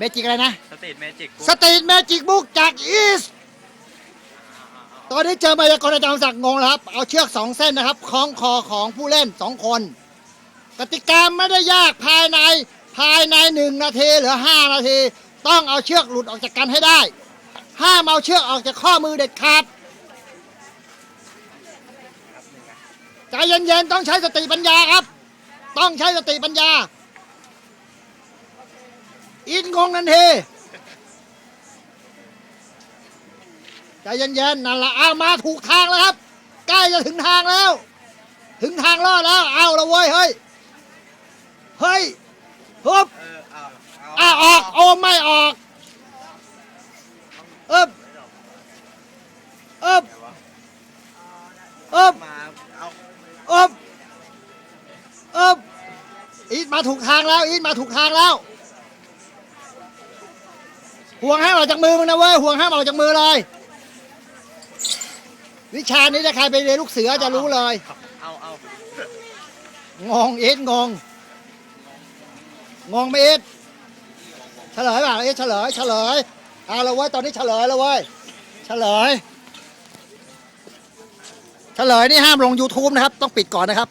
เมจิกอะไรนะ สตรีทเมจิกสตรีทเมจิกบุ๊กจากอีสตอนนี้เจอมายากลอาจารย์ศักดิ์งงแล้วครับ เอาเชือกสองเส้นนะครับคล้องคอของผู้เล่นสองคน กติกาไม่ได้ยากภายในภายในหนึ่งนาทีหรือห้านาที ต้องเอาเชือกหลุดออกจากกันให้ได้ ห้ามเอาเชือกออกจากข้อมือเด็ดขาดใจเย็นๆต้องใช้สติปัญญาครับ ต้องใช้สติปัญญา อินงงทันทีใจเย็นๆนั่นละเอามาถูกทางแล้วครับ ใกล้จะถึงทางแล้ว ถึงทางรอดแล้ว เอาละเว้ยเฮ้ย เฮ้ยฮึบเออเอาอะออก โอมไม่ออกเอ๊บเอ๊บเอ๊บมาเอาเอ๊บเอ๊บอีทมาถูกทางแล้ว อีทมาถูกทางแล้ว ห่วงห้ามออกจากมือมึงนะเว้ยห่วงห้ามออกจากมือเลย วิชานี้ถ้าใครไปเรียนลูกเสือจะรู้เลยเอาเอางงอีทงงงงไหมอีทเฉลยเปล่าอีทเฉลยเฉลยเอาละเว้ยตอนนี้เฉลยแล้วเว้ยเฉลยเฉลยนี่ห้ามลง YouTube นะครับ ต้องปิดก่อนนะครับ